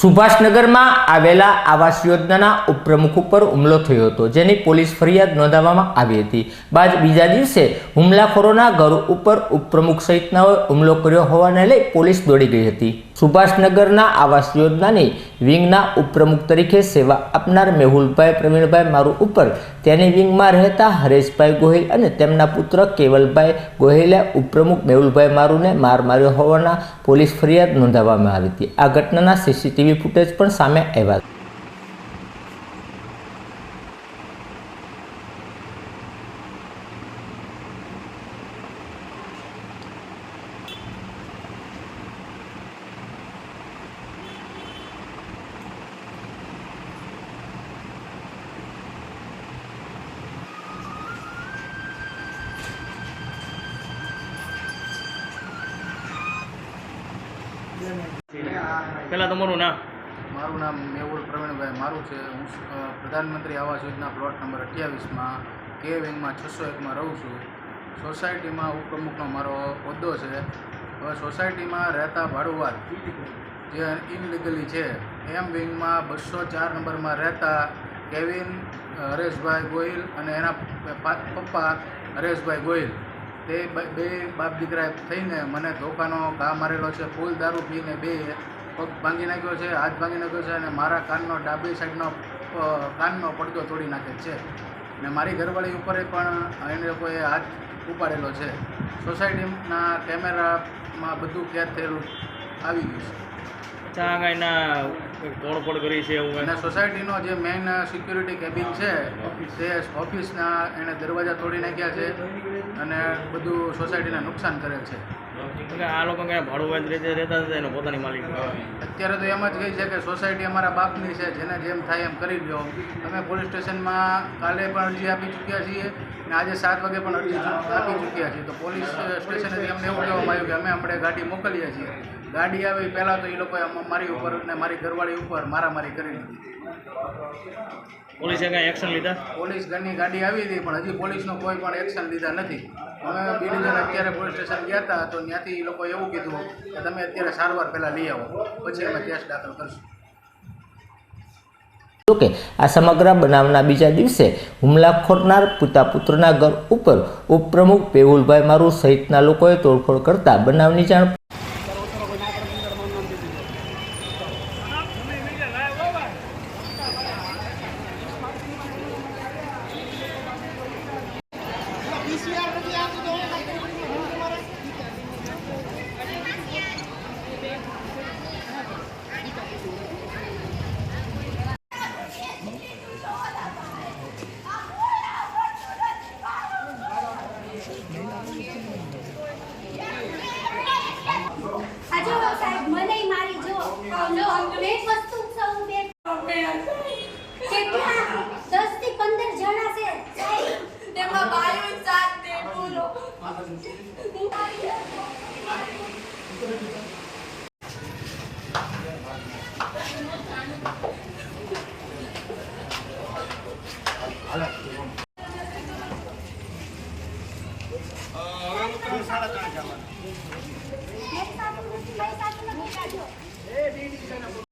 સુભાષનગરમાં આવેલા આવાસ યોજનાના ઉપપ્રમુખ ઉપર હુમલો થયો હતો, જેની પોલીસ ફરિયાદ નોંધાવવામાં આવી હતી. બાદ બીજા દિવસે હુમલાખોરોના ઘર ઉપર ઉપપ્રમુખ સહિતના હુમલો કર્યો હોવાને લઈ પોલીસ દોડી ગઈ હતી. સુભાષનગરના આવાસ યોજનાની વિંગના ઉપપ્રમુખ તરીકે સેવા આપનાર મેહુલભાઈ પ્રવીણભાઈ મારુ ઉપર. તેની વિંગમાં રહેતા હરેશભાઈ ગોહિલ અને તેમના પુત્ર કેવલભાઈ ગોહિલે ઉપપ્રમુખ મેહુલભાઈ મારુને માર માર્યો હોવાના પોલીસ ફરિયાદ નોંધાવવામાં આવી હતી. આ ઘટનાના સીસીટીવી ફૂટેજ પણ સામે આવ્યા પેલા તમારું નામ? મારું નામ મેહુલ પ્રવીણભાઈ. મારું છે, હું પ્રધાનમંત્રી આવાસ યોજના પ્લોટ નંબર અઠ્યાવીસમાં કે વિંગમાં છસો એકમાં રહું છું. સોસાયટીમાં ઉપપ્રમુખનો મારો હોદ્દો છે. હવે સોસાયટીમાં રહેતા ભાડુઆત જે ઇનલીગલી છે, એમ વિંગમાં બસો ચાર નંબરમાં રહેતા કેવિન હરેશભાઈ ગોહિલ અને એના પપ્પા હરેશભાઈ ગોહિલ. તે બે બાપ દીકરા થઈને મને ધોકાનો ઘા મારેલો છે, ફૂલ દારૂ પીને બે પગ ભાંગી નાખ્યો છે, હાથ ભાંગી નાખ્યો છે અને મારા કાનનો, ડાબી સાઈડનો કાનનો પડદો તોડી નાખેલ છે. ને મારી ઘરવાળી ઉપર પણ એને લોકોએ હાથ ઉપાડેલો છે. સોસાયટીના કેમેરામાં બધું કેદ થયેલું આવી ગયું છે. ત્યાં આ કાંઈના કોણ કરી છે એવું અને? સોસાયટીનો જે મેઇન સિક્યુરિટી કેબિન છે તે ઓફિસના એણે દરવાજા તોડી નાખ્યા છે અને બધું સોસાયટીને નુકસાન કરેલ છે આ લોકો રીતે રહેતા અત્યારે તો એમ જ કહી છે કે સોસાયટી અમારા બાપની છે, જેને જેમ થાય એમ કરી દો અમે પોલીસ સ્ટેશનમાં કાલે પણ અરજી આપી ચૂક્યા છીએ અને આજે સાત વાગે પણ અરજી આપી ચૂક્યા છીએ. તો પોલીસ સ્ટેશનેથી અમને એવું કહેવામાં આવ્યું કે અમે આપણે ગાડી મોકલીએ છીએ. ગાડી આવી પહેલાં તો એ લોકોએ મારી ઉપર ને મારી ઘરવાળી ઉપર મારામારી કરી દીધી પોલીસે કાંઈ એક્શન લીધા? પોલીસ ઘરની ગાડી આવી હતી પણ હજી પોલીસનો કોઈ પણ એક્શન લીધા નથી. અમે બી ડિવિઝન અત્યારે પોલીસ સ્ટેશન ગયા હતા તો ત્યાંથી એ લોકોએ એવું કીધું કે તમે અત્યારે સારવાર પહેલાં લઈ આવો પછી અમે કેસ દાખલ કરશું. જોકે આ સમગ્ર બનાવના બીજા દિવસે હુમલા ખોરનાર પિતા પુત્રના ઘર ઉપર ઉપપ્રમુખ પેહુલભાઈ મારુ સહિતના લોકોએ તોડફોડ કરતા બનાવની જાણ આ જો સાહેબ મને મારી જો બે વસ્તુ સૌ બે કેટલા レッサーの子に会いたいのにかいよ。